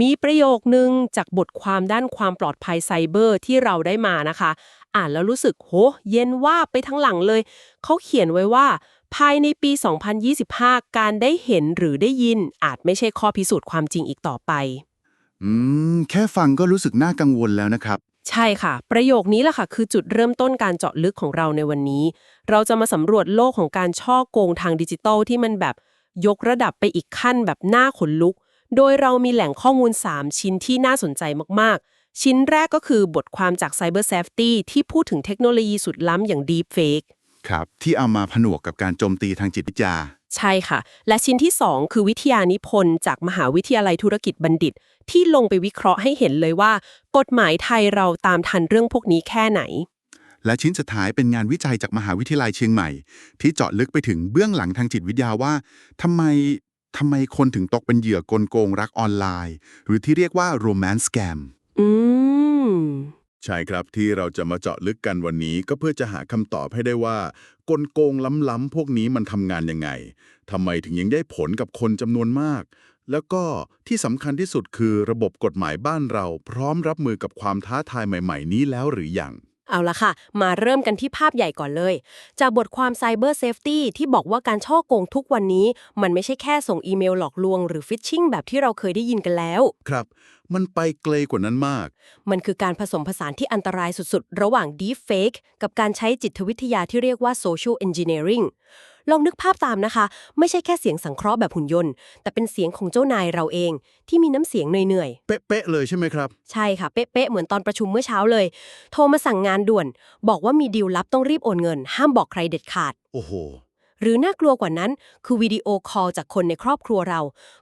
มีประโยคนึงจากบทความด้านความปลอดภัยไซเบอร์ที่เราได้มานะคะ อ่านแล้วรู้สึกโหเย็นว่าบไปทั้งหลังเลย เขาเขียนไว้ว่า ภายในปี 2025 การได้เห็นหรือได้ยิน อาจไม่ใช่ข้อพิสูจน์ความจริงอีกต่อไป อืม แค่ฟังก็รู้สึกน่ากังวลแล้วนะครับ ใช่ค่ะ ประโยคนี้แหละค่ะ คือจุดเริ่มต้นการเจาะลึกของเราในวันนี้ เราจะมาสำรวจโลกของการช่อโกงทางดิจิทัลที่มันแบบยกระดับไปอีกขั้นแบบน่าขนลุก โดยเรามีแหล่งข้อมูล 3 ชิ้นที่น่าสนใจมากๆ ชิ้นแรกก็คือบทความจาก Cyber Safety ที่พูดถึงเทคโนโลยีสุดล้ำอย่าง Deepfake ครับ ที่เอามาผนวกกับการโจมตีทางจิตวิทยา ใช่ค่ะ และชิ้นที่ 2 คือวิทยานิพนธ์จากมหาวิทยาลัยธุรกิจบัณฑิต ที่ลงไปวิเคราะห์ให้เห็นเลยว่า กฎหมายไทยเราตามทันเรื่องพวกนี้แค่ไหน และชิ้นสุดท้ายเป็นงานวิจัยจากมหาวิทยาลัยเชียงใหม่ ที่เจาะลึกไปถึงเบื้องหลังทางจิตวิทยาว่าทำไม ทำไมคนถึงตกเป็นเหยื่อกลโกงรักออนไลน์ หรือที่เรียกว่า romance scam อืม ใช่ครับที่เราจะมาเจาะลึกกันวันนี้ก็เพื่อจะหาคำตอบให้ได้ว่า กลโกงล้ำๆพวกนี้มันทำงานยังไงทำไมถึงยังได้ผลกับคนจำนวนมาก แล้วก็ที่สำคัญที่สุดคือระบบกฎหมายบ้านเราพร้อมรับมือกับความท้าทายใหม่ ๆ นี้แล้วหรือยัง เอาละค่ะ มาเริ่มกันที่ภาพใหญ่ก่อนเลย จากบทความ Cyber Safety ที่บอกว่าการช่อโกงทุกวันนี้ มันไม่ใช่แค่ส่งอีเมลหลอกลวงหรือฟิชชิงแบบที่เราเคยได้ยินกันแล้ว ครับ มันไปไกลกว่านั้นมาก มันคือการผสมผสานที่อันตรายสุดๆ ระหว่าง Deepfake กับการใช้จิตวิทยาที่เรียกว่า Social Engineering ลองนึกภาพตามนะคะ ไม่ใช่แค่เสียงสังเคราะห์แบบหุ่นยนต์ แต่เป็นเสียงของเจ้านายเราเอง ที่มีน้ำเสียงเหนื่อยเป๊ะๆเลยใช่ไหมครับๆใช่ค่ะ เป๊ะๆ เหมือนตอนประชุมเมื่อเช้าเลย โทรมาสั่งงานด่วน บอกว่ามีดีลลับต้องรีบโอนเงิน ห้ามบอกใครเด็ดขาด โอ้โห หรือน่ากลัวกว่านั้น คือวิดีโอคอลจากคนในครอบครัวเรา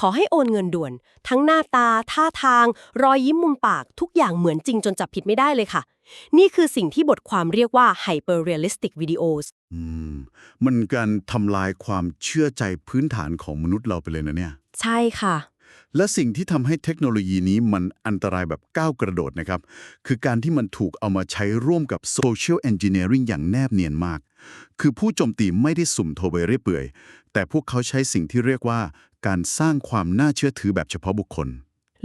ขอให้โอนเงินด่วน ทั้งหน้าตา ท่าทาง รอยยิ้มมุมปาก ทุกอย่างเหมือนจริงจนจับผิดไม่ได้เลยค่ะ นี่คือสิ่งที่บทความเรียกว่า hyper realistic videos อืม มันการทำลายความเชื่อใจพื้นฐานของมนุษย์เราไปเลยนะเนี่ย ใช่ค่ะ และสิ่งที่ทำให้เทคโนโลยีนี้มันอันตรายแบบก้าวกระโดดนะครับ คือการที่มันถูกเอามาใช้ร่วมกับ Social Engineering อย่างแนบเนียนมาก คือผู้โจมตีไม่ได้สุ่มโทรไปเรื่อยเปื่อย แต่พวกเขาใช้สิ่งที่เรียกว่า การสร้างความน่าเชื่อถือแบบเฉพาะบุคคล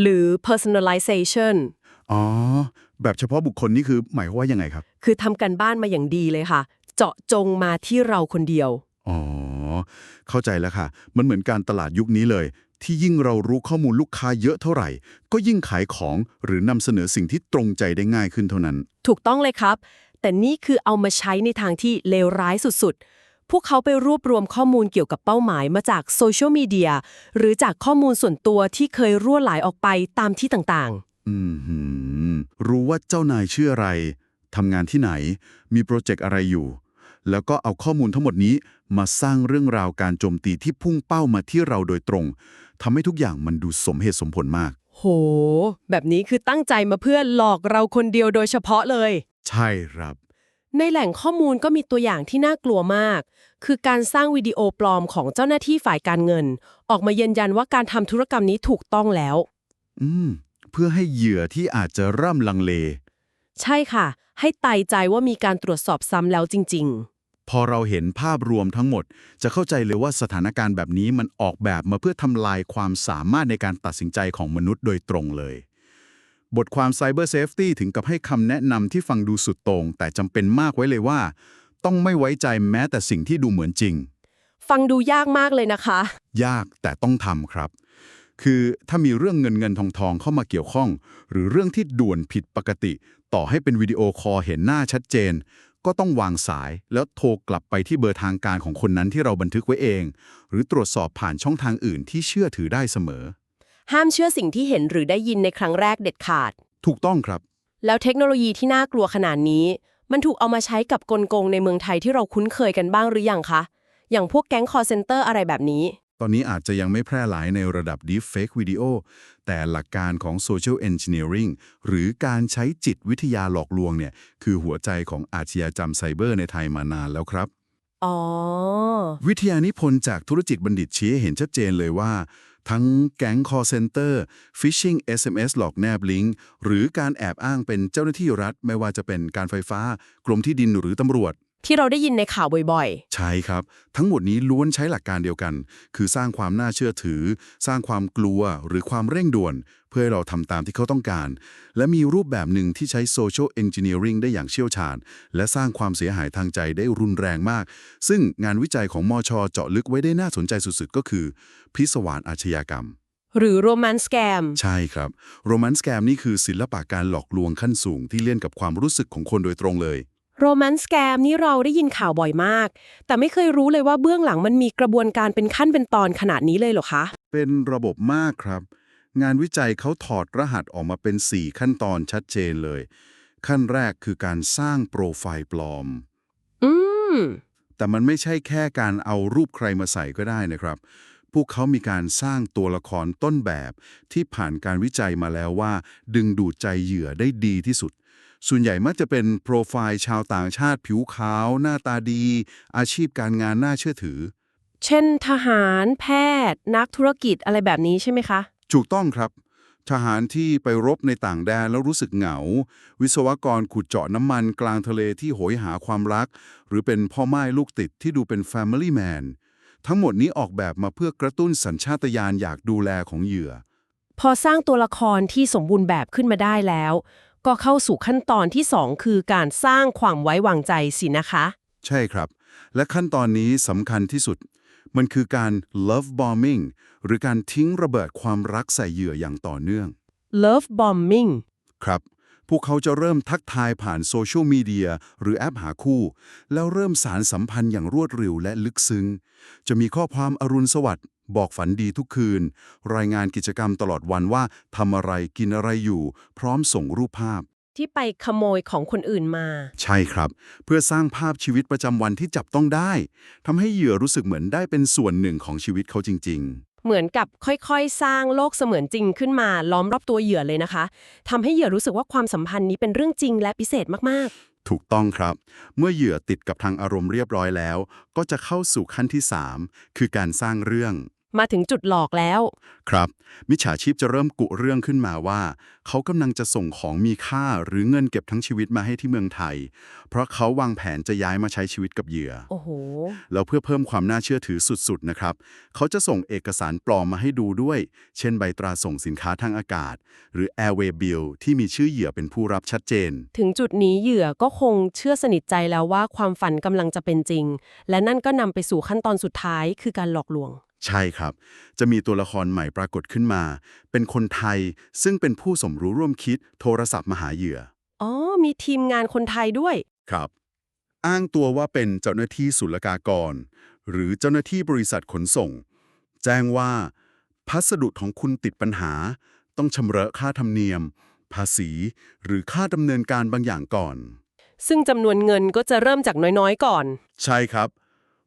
หรือ personalization อ๋อ แบบเฉพาะบุคคลนี่คือหมายความว่ายังไงครับ คือทำกันบ้านมาอย่างดีเลยค่ะ เจาะจงมาที่เราคนเดียว อ๋อ เข้าใจแล้วค่ะ มันเหมือนการตลาดยุคนี้เลย ที่ยิ่งเรารู้ข้อมูลลูกค้าเยอะเท่าไหร่ ก็ยิ่งขายของหรือนำเสนอสิ่งที่ตรงใจได้ง่ายขึ้นเท่านั้น ถูกต้องเลยครับ แต่นี่คือเอามาใช้ในทางที่เลวร้ายสุดๆ พวกเขาไปรวบรวมข้อมูลเกี่ยวกับเป้าหมายมาจากโซเชียลมีเดียหรือจากข้อมูลส่วนตัวที่เคยรั่วไหลออกไปตามที่ต่างอืมหืมรู้ว่าเจ้านายชื่ออะไรทำงานที่ไหน มีโปรเจกต์อะไรอยู่ แล้วก็เอาข้อมูลทั้งหมดนี้มาสร้างเรื่องราวการโจมตีที่พุ่งเป้ามาที่เราโดยตรง ทำให้ทุกอย่างมันดูสมเหตุสมผลมากๆโห แบบนี้คือตั้งใจมาเพื่อหลอกเราคนเดียวโดยเฉพาะเลย ใช่ครับ ในแหล่งข้อมูลก็มีตัวอย่างที่น่ากลัวมาก คือการสร้างวิดีโอปลอมของเจ้าหน้าที่ฝ่ายการเงิน ออกมายืนยันว่าการทำธุรกรรมนี้ถูกต้องแล้ว อืม เพื่อให้เหยื่อที่อาจจะร่ำลังเล ใช่ค่ะ ให้ไตายใจว่ามีการตรวจสอบซ้ำแล้วจริง ๆ พอเราเห็นภาพรวมทั้งหมด จะเข้าใจเลยว่าสถานการณ์แบบนี้มันออกแบบมาเพื่อทำลายความสามารถในการตัดสินใจของมนุษย์โดยตรงเลย บทความ Cyber Safety ถึงกับให้คำแนะนำที่ฟังดูสุดโต่งแต่จำเป็นมากไว้เลยว่า ต้องไม่ไว้ใจแม้แต่สิ่งที่ดูเหมือนจริง ฟังดูยากมากเลยนะคะ ยากแต่ต้องทำครับ คือถ้ามีเรื่องเงินเงินทองทองเข้ามาเกี่ยวข้อง หรือเรื่องที่ด่วนผิดปกติ ต่อให้เป็นวิดีโอคอลเห็นหน้าชัดเจน ก็ต้องวางสายแล้วโทรกลับไปที่เบอร์ทางการของคนนั้นที่เราบันทึกไว้เอง หรือตรวจสอบผ่านช่องทางอื่นที่เชื่อถือได้เสมอ ห้ามเชื่อสิ่งที่เห็นหรือได้ยินในครั้งแรกเด็ดขาด ถูกต้องครับ แล้วเทคโนโลยีที่น่ากลัวขนาดนี้ มันถูกเอามาใช้กับกลโกงในเมืองไทยที่เราคุ้นเคยกันบ้างหรือยังคะ อย่างพวกแก๊งคอร์เซนเตอร์อะไรแบบนี้ ตอนนี้อาจจะยังไม่แพร่หลายในระดับ Deepfake Video แต่หลักการของ Social Engineering หรือการใช้จิตวิทยาหลอกลวงเนี่ยคือหัวใจของอาชญากรรมไซเบอร์ในไทยมานานแล้วครับ อ๋อ วิทยานิพนธ์จากธุรกิจบัณฑิตชี้ให้เห็นชัดเจนเลยว่า ทั้งแก๊ง call center phishing SMS หลอกแนบลิงก์หรือการแอบอ้างเป็นเจ้าหน้าที่รัฐ ไม่ว่าจะเป็นการไฟฟ้ากรมที่ดินหรือตำรวจ ที่เราได้ยินในข่าวบ่อยใช่ครับ ทั้งหมดนี้ล้วนใช้หลักการเดียวกัน คือสร้างความน่าเชื่อถือ สร้างความกลัวหรือความเร่งด่วน เพื่อให้เราทำตามที่เขาต้องการ และมีรูปแบบหนึ่งที่ใช้ social engineering ได้อย่างเชี่ยวชาญ และสร้างความเสียหายทางใจได้รุนแรงมาก ซึ่งงานวิจัยของมอชอเจาะลึกไว้ได้น่าสนใจสุดๆ ก็คือ พิศวาสอาชญากรรมๆหรือโรแมนต์สแกมใช่ครับโรแมนต์สแกมนี่คือศิลปะการหลอกลวงขั้นสูงที่เล่นกับความรู้สึกของคนโดยตรงเลย โรแมนต์สแกมนี่เราได้ยินข่าวบ่อยมาก แต่ไม่เคยรู้เลยว่าเบื้องหลังมันมีกระบวนการเป็นขั้นเป็นตอนขนาดนี้เลยเหรอคะ เป็นระบบมากครับ งานวิจัยเขาถอดรหัสออกมาเป็น 4 ขั้นตอนชัดเจนเลย ขั้นแรกคือการสร้างโปรไฟล์ปลอม อืม แต่มันไม่ใช่แค่การเอารูปใครมาใส่ก็ได้นะครับ พวกเขามีการสร้างตัวละครต้นแบบที่ผ่านการวิจัยมาแล้วว่า ดึงดูดใจเหยื่อได้ดีที่สุด ส่วนใหญ่มักจะเป็นโปรไฟล์ชาวต่างชาติผิวขาว หน้าตาดี อาชีพการงานน่าเชื่อถือ เช่น ทหารแพทย์ นักธุรกิจอะไรแบบนี้ใช่ไหมคะ ถูกต้องครับ ทหารที่ไปรบในต่างแดนแล้วรู้สึกเหงา วิศวกรขุดเจาะน้ำมันกลางทะเลที่โหยหาความรัก หรือเป็นพ่อไม้ลูกติดที่ดูเป็น Family Man ทั้งหมดนี้ออกแบบมาเพื่อกระตุ้นสัญชาตญาณอยากดูแลของเหยื่อ พอสร้างตัวละครที่สมบูรณ์แบบขึ้นมาได้แล้ว ก็เข้าสู่ขั้นตอนที่ 2 คือการสร้างความไว้วางใจสินะคะ ใช่ครับ และขั้นตอนนี้สำคัญที่สุด มันคือการ love bombing หรือการทิ้งระเบิดความรักใส่เหยื่ออย่างต่อเนื่อง love bombing ครับ พวกเขาจะเริ่มทักทายผ่านโซเชียลมีเดียหรือแอปหาคู่ แล้วเริ่มสารสัมพันธ์อย่างรวดเร็วและลึกซึ้ง จะมีข้อความอรุณสวัสดิ์ บอกฝันดีทุกคืน รายงานกิจกรรมตลอดวันว่าทำอะไรกินอะไรอยู่ พร้อมส่งรูปภาพ ที่ไปขโมยของคนอื่นมา ใช่ครับ เพื่อสร้างภาพชีวิตประจำวันที่จับต้องได้ทำให้เหยื่อรู้สึกเหมือนได้เป็นส่วนหนึ่งของชีวิตเขาจริง ๆเหมือนกับค่อยๆ สร้างโลกเสมือนจริงขึ้นมาล้อมรอบตัวเหยื่อเลยนะคะทำให้เหยื่อรู้สึกว่าความสัมพันธ์นี้เป็นเรื่องจริงและพิเศษมากถูกต้องครับ เมื่อเหยื่อติดกับทางอารมณ์เรียบร้อยแล้ว ก็จะเข้าสู่ขั้นที่ 3 คือการสร้างเรื่องๆ มาถึงจุดหลอกแล้ว ครับ มิจฉาชีพจะเริ่มกุเรื่องขึ้นมาว่า เขากำลังจะส่งของมีค่าหรือเงินเก็บทั้งชีวิตมาให้ที่เมืองไทย เพราะเขาวางแผนจะย้ายมาใช้ชีวิตกับเหยื่อ โอ้โห แล้วเพื่อเพิ่มความน่าเชื่อถือสุดๆนะครับ เขาจะส่งเอกสารปลอมมาให้ดูด้วย เช่นใบตราส่งสินค้าทางอากาศ หรือ Airway Bill ที่มีชื่อเหยื่อเป็นผู้รับชัดเจน ถึงจุดนี้เหยื่อก็คงเชื่อสนิทใจแล้วว่าความฝันกำลังจะเป็นจริง และนั่นก็นำไปสู่ขั้นตอนสุดท้ายคือการหลอกลวง ใช่ครับ จะมีตัวละครใหม่ปรากฏขึ้นมา เป็นคนไทยซึ่งเป็นผู้สมรู้ร่วมคิดโทรศัพท์มาหาเหยื่อ อ๋อ มีทีมงานคนไทยด้วย ครับ อ้างตัวว่าเป็นเจ้าหน้าที่ศุลกากร หรือเจ้าหน้าที่บริษัทขนส่ง แจ้งว่า พัสดุของคุณติดปัญหา ต้องชำระค่าธรรมเนียม ภาษี หรือค่าดำเนินการบางอย่างก่อน ซึ่งจำนวนเงินก็จะเริ่มจากน้อยๆ ก่อน ใช่ครับ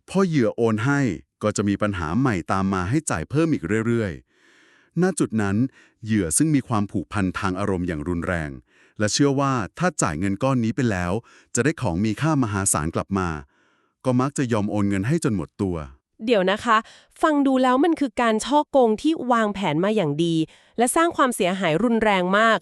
พอเหยื่อโอนให้ ก็จะมีปัญหาใหม่ตามมาให้จ่ายเพิ่มอีกเรื่อยๆ ณ จุดนั้นเหยื่อซึ่งมีความผูกพันทางอารมณ์อย่างรุนแรง และเชื่อว่าถ้าจ่ายเงินก้อนนี้ไปแล้ว จะได้ของมีค่ามหาศาลกลับมา ก็มักจะยอมโอนเงินให้จนหมดตัว เดี๋ยวนะคะ ฟังดูแล้วมันคือการช่อโกงที่วางแผนมาอย่างดี และสร้างความเสียหายรุนแรงมาก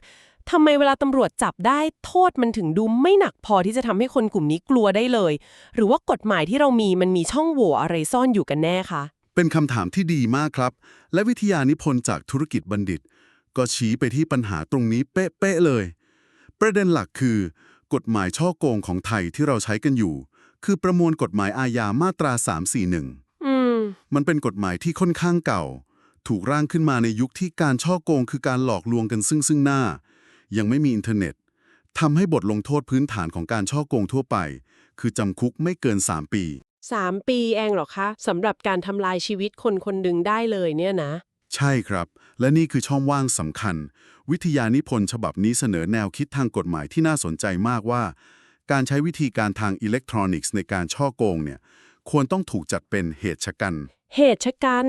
ทำไมเวลาตำรวจจับได้โทษมันถึงดูไม่หนักพอที่จะทำให้คนกลุ่มนี้กลัวได้เลย หรือว่ากฎหมายที่เรามีมันมีช่องโหว่อะไรซ่อนอยู่กันแน่คะเป็นคำถามที่ดีมากครับ และวิทยานิพนธ์จากธุรกิจบัณฑิต ก็ชี้ไปที่ปัญหาตรงนี้เป๊ะๆเลย ประเด็นหลักคือ กฎหมายช่อโกงของไทยที่เราใช้กันอยู่ คือประมวลกฎหมายอาญามาตรา 341อืมมันเป็นกฎหมายที่ค่อนข้างเก่า ถูกร่างขึ้นมาในยุคที่การช่อโกงคือการหลอกลวงกันซึ่งซึ่งหน้า ยังไม่มีอินเทอร์เน็ตทำให้บทลงโทษพื้นฐานของการช่อโกงทั่วไป คือจำคุกไม่เกิน 3 ปีสามปีเองเหรอคะสำหรับการทำลายชีวิตคนคนหนึ่งได้เลยเนี่ยนะ ใช่ครับ และนี่คือช่องว่างสำคัญ วิทยานิพนธ์ฉบับนี้เสนอแนวคิดทางกฎหมายที่น่าสนใจมากว่า การใช้วิธีการทางอิเล็กทรอนิกส์ในการช่อโกงเนี่ยควรต้องถูกจัดเป็นเหตุชะกัน เหตุชะกัน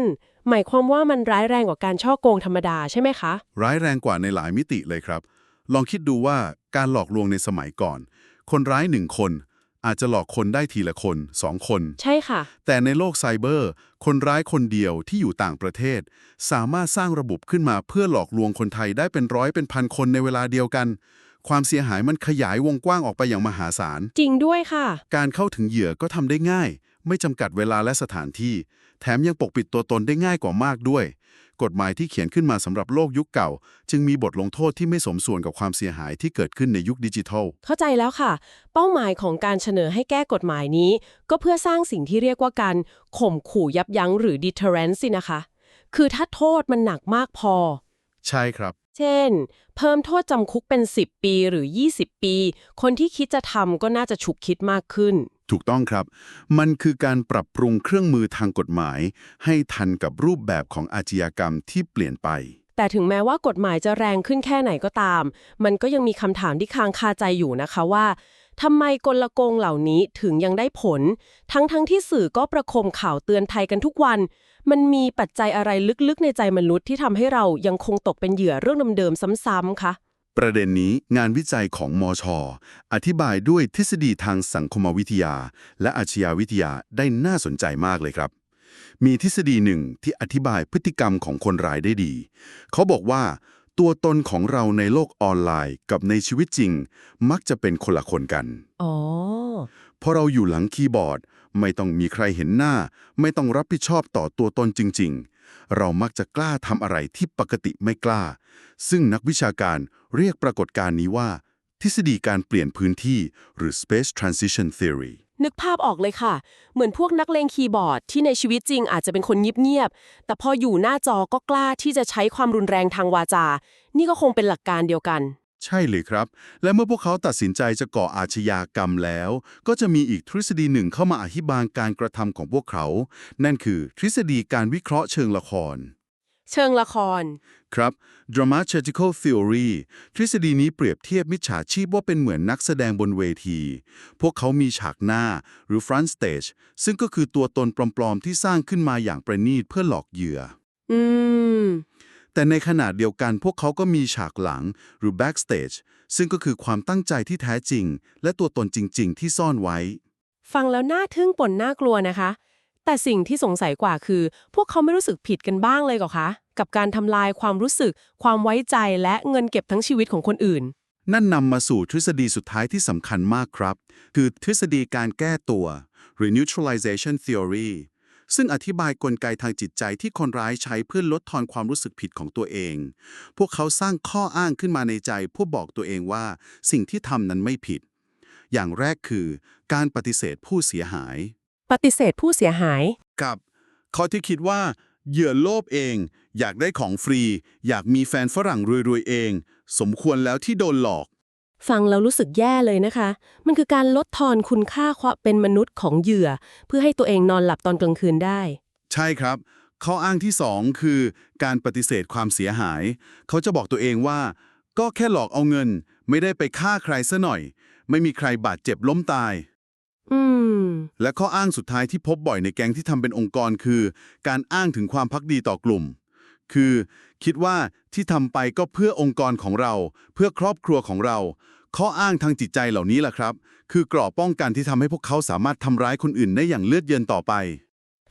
หมายความว่ามันร้ายแรงกว่าการช่อโกงธรรมดาใช่ไหมคะ ร้ายแรงกว่าในหลายมิติเลยครับ ลองคิดดูว่าการหลอกลวงในสมัยก่อน คนร้ายหนึ่งคน อาจจะหลอกคนได้ทีละคนสองคน ใช่ค่ะ แต่ในโลกไซเบอร์ คนร้ายคนเดียวที่อยู่ต่างประเทศ สามารถสร้างระบบขึ้นมาเพื่อหลอกลวงคนไทยได้เป็นร้อยเป็นพันคนในเวลาเดียวกัน ความเสียหายมันขยายวงกว้างออกไปอย่างมหาศาล จริงด้วยค่ะ การเข้าถึงเหยื่อก็ทำได้ง่าย ไม่จำกัดเวลาและสถานที่ แถมยังปกปิดตัวตนได้ง่ายกว่ามากด้วย กฎหมายที่เขียนขึ้นมาสำหรับโลกยุคเก่า จึงมีบทลงโทษที่ไม่สมส่วนกับความเสียหายที่เกิดขึ้นในยุคดิจิทัล เข้าใจแล้วค่ะ เป้าหมายของการเสนอให้แก้กฎหมายนี้ ก็เพื่อสร้างสิ่งที่เรียกว่าการข่มขู่ยับยั้งหรือ deterrence สินะคะ คือถ้าโทษมันหนักมากพอ ใช่ครับ เช่น เพิ่มโทษจำคุกเป็น 10 ปีหรือ 20 ปี คนที่คิดจะทำก็น่าจะฉุกคิดมากขึ้น ถูกต้องครับ มันคือการปรับปรุงเครื่องมือทางกฎหมาย ให้ทันกับรูปแบบของอาชญากรรมที่เปลี่ยนไป แต่ถึงแม้ว่ากฎหมายจะแรงขึ้นแค่ไหนก็ตาม มันก็ยังมีคำถามที่ค้างคาใจอยู่นะคะว่าทำไมกลโกงเหล่านี้ถึงยังได้ผล ทั้งๆทที่สื่อก็ประคมข่าวเตือนภัยกันทุกวัน มันมีปัจจัยอะไรลึกๆ ในใจมนุษย์ที่ทำให้เรายังคงตกเป็นเหยื่อเรื่องเดิมๆซ้ำๆคะ ประเด็นนี้งานวิจัยของมอชออธิบายด้วยทฤษฎีทางสังคมวิทยา และอาชญาวิทยาได้น่าสนใจมากเลยครับ มีทฤษฎีหนึ่งที่อธิบายพฤติกรรมของคนร้ายได้ดี เขาบอกว่า ตัวตนของเราในโลกออนไลน์กับในชีวิตจริง มักจะเป็นคนละคนกันอ๋อพอเราอยู่หลังคีย์บอร์ด ไม่ต้องมีใครเห็นหน้า ไม่ต้องรับผิดชอบต่อตัวตนจริง ๆ เรามักจะกล้าทำอะไรที่ปกติไม่กล้า ซึ่งนักวิชาการเรียกปรากฏการณ์นี้ว่า ทฤษฎีการเปลี่ยนพื้นที่หรือ space transition theory นึกภาพออกเลยค่ะ เหมือนพวกนักเลงคีย์บอร์ดที่ในชีวิตจริงอาจจะเป็นคนเงียบๆ แต่พออยู่หน้าจอก็กล้าที่จะใช้ความรุนแรงทางวาจา นี่ก็คงเป็นหลักการเดียวกัน ใช่เลยครับ และเมื่อพวกเขาตัดสินใจจะก่ออาชญากรรมแล้ว ก็จะมีอีกทฤษฎีหนึ่งเข้ามาอธิบายการกระทำของพวกเขา นั่นคือทฤษฎีการวิเคราะห์เชิงละคร เชิงละคร ครับ dramaturgical theory ทฤษฎีนี้เปรียบเทียบมิจฉาชีพว่าเป็นเหมือนนักแสดงบนเวที พวกเขามีฉากหน้าหรือ front stage ซึ่งก็คือตัวตนปลอมๆที่สร้างขึ้นมาอย่างประณีตเพื่อหลอกเหยื่อ อืม แต่ในขณะเดียวกันพวกเขาก็มีฉากหลังหรือ backstage ซึ่งก็คือความตั้งใจที่แท้จริง และตัวตนจริง ๆ ที่ซ่อนไว้ ฟังแล้วน่าทึ่งปนน่ากลัวนะคะ แต่สิ่งที่สงสัยกว่าคือ พวกเขาไม่รู้สึกผิดกันบ้างเลยเหรอคะ กับการทำลายความรู้สึก ความไว้ใจและเงินเก็บทั้งชีวิตของคนอื่น นั่นนำมาสู่ทฤษฎีสุดท้ายที่สำคัญมากครับ คือทฤษฎีการแก้ตัวหรือ neutralization theory ซึ่งอธิบายกลไกทางจิตใจที่คนร้ายใช้เพื่อลดทอนความรู้สึกผิดของตัวเอง พวกเขาสร้างข้ออ้างขึ้นมาในใจเพื่อบอกตัวเองว่าสิ่งที่ทำนั้นไม่ผิด อย่างแรกคือ การปฏิเสธผู้เสียหาย ปฏิเสธผู้เสียหาย กับข้อที่คิดว่า เหยื่อโลภเอง อยากได้ของฟรี อยากมีแฟนฝรั่งรวยๆเอง สมควรแล้วที่โดนหลอก ฟังแล้วรู้สึกแย่เลยนะคะ มันคือการลดทอนคุณค่าความเป็นมนุษย์ของเหยื่อ เพื่อให้ตัวเองนอนหลับตอนกลางคืนได้ ใช่ครับ ข้ออ้างที่ 2 คือ การปฏิเสธความเสียหาย เขาจะบอกตัวเองว่า ก็แค่หลอกเอาเงิน ไม่ได้ไปฆ่าใครซะหน่อย ไม่มีใครบาดเจ็บล้มตาย อืม และข้ออ้างสุดท้ายที่พบบ่อยในแก๊งที่ทำเป็นองค์กรคือ การอ้างถึงความพักดีต่อกลุ่ม คือ คิดว่าที่ทำไปก็เพื่อองค์กรของเรา เพื่อครอบครัวของเรา ข้ออ้างทางจิตใจเหล่านี้แหละครับ คือกรอบป้องกันที่ทำให้พวกเขาสามารถทำร้ายคนอื่นได้อย่างเลือดเย็นต่อไป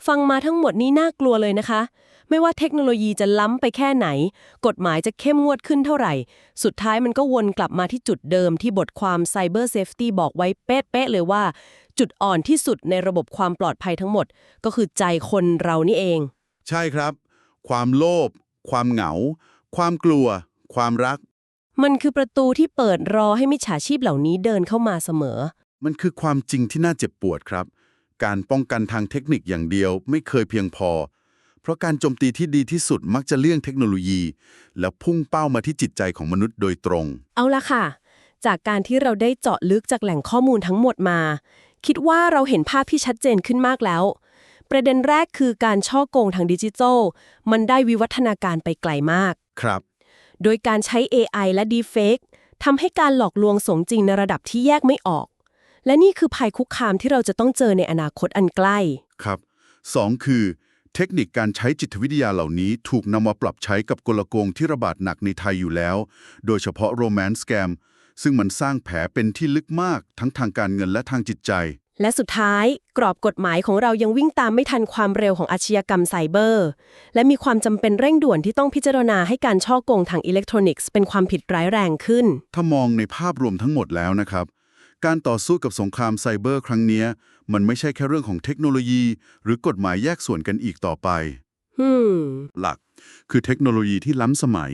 ฟังมาทั้งหมดนี้น่ากลัวเลยนะคะ ไม่ว่าเทคโนโลยีจะล้ำไปแค่ไหน กฎหมายจะเข้มงวดขึ้นเท่าไหร่ สุดท้ายมันก็วนกลับมาที่จุดเดิมที่บทความ Cyber Safety บอกไว้เป๊ะๆเลยว่า จุดอ่อนที่สุดในระบบความปลอดภัยทั้งหมด ก็คือใจคนเรานี่เอง ใช่ครับ ความโลภความเหงา ความกลัว ความรัก มันคือประตูที่เปิดรอให้มิจฉาชีพเหล่านี้เดินเข้ามาเสมอ มันคือความจริงที่น่าเจ็บปวดครับ การป้องกันทางเทคนิคอย่างเดียวไม่เคยเพียงพอ เพราะการโจมตีที่ดีที่สุดมักจะเลี่ยงเทคโนโลยี แล้วพุ่งเป้ามาที่จิตใจของมนุษย์โดยตรง เอาละค่ะ จากการที่เราได้เจาะลึกจากแหล่งข้อมูลทั้งหมดมา คิดว่าเราเห็นภาพที่ชัดเจนขึ้นมากแล้ว ประเด็นแรกคือการช่อโกงทางดิจิทัล มันได้วิวัฒนาการไปไกลมาก ครับ โดยการใช้ AI และ Deepfake ทำให้การหลอกลวงสมจริงในระดับที่แยกไม่ออก และนี่คือภัยคุกคามที่เราจะต้องเจอในอนาคตอันใกล้ ครับสองคือ เทคนิคการใช้จิตวิทยาเหล่านี้ถูกนำมาปรับใช้กับกลโกงที่ระบาดหนักในไทยอยู่แล้ว โดยเฉพาะโรแมนต์สแกมซึ่งมันสร้างแผลเป็นที่ลึกมากทั้งทางการเงินและทางจิตใจ และสุดท้ายกรอบกฎหมายของเรายังวิ่งตามไม่ทันความเร็วของอาชญากรรมไซเบอร์ และมีความจำเป็นเร่งด่วนที่ต้องพิจารณาให้การช่อโกงทางอิเล็กทรอนิกส์เป็นความผิดร้ายแรงขึ้น ถ้ามองในภาพรวมทั้งหมดแล้วนะครับ การต่อสู้กับสงครามไซเบอร์ครั้งเนี้ยมันไม่ใช่แค่เรื่องของเทคโนโลยี หรือกฎหมายแยกส่วนกันอีกต่อไปอืมหลักคือเทคโนโลยีที่ล้ำสมัย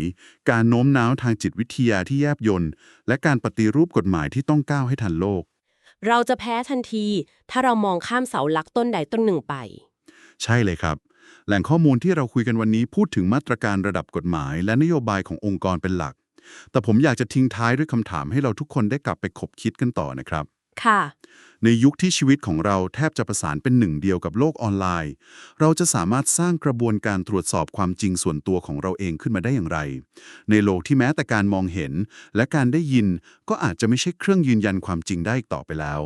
การโน้มน้าวทางจิตวิทยาที่แยบยลและการปฏิรูปกฎหมายที่ต้องก้าวให้ทันโลก เราจะแพ้ทันที ถ้าเรามองข้ามเสาหลักต้นใดต้นหนึ่งไป ใช่เลยครับ แหล่งข้อมูลที่เราคุยกันวันนี้พูดถึงมาตรการระดับกฎหมาย และนโยบายขององค์กรเป็นหลัก แต่ผมอยากจะทิ้งท้ายด้วยคำถามให้เราทุกคนได้กลับไปคบคิดกันต่อนะครับ ค่ะ ในยุคที่ชีวิตของเราแทบจะประสานเป็นหนึ่งเดียวกับโลกออนไลน์ เราจะสามารถสร้างกระบวนการตรวจสอบความจริงส่วนตัวของเราเองขึ้นมาได้อย่างไร ในโลกที่แม้แต่การมองเห็น และการได้ยินก็อาจจะไม่ใช่เครื่องยืนยันความจริงได้อีกต่อไปแล้ว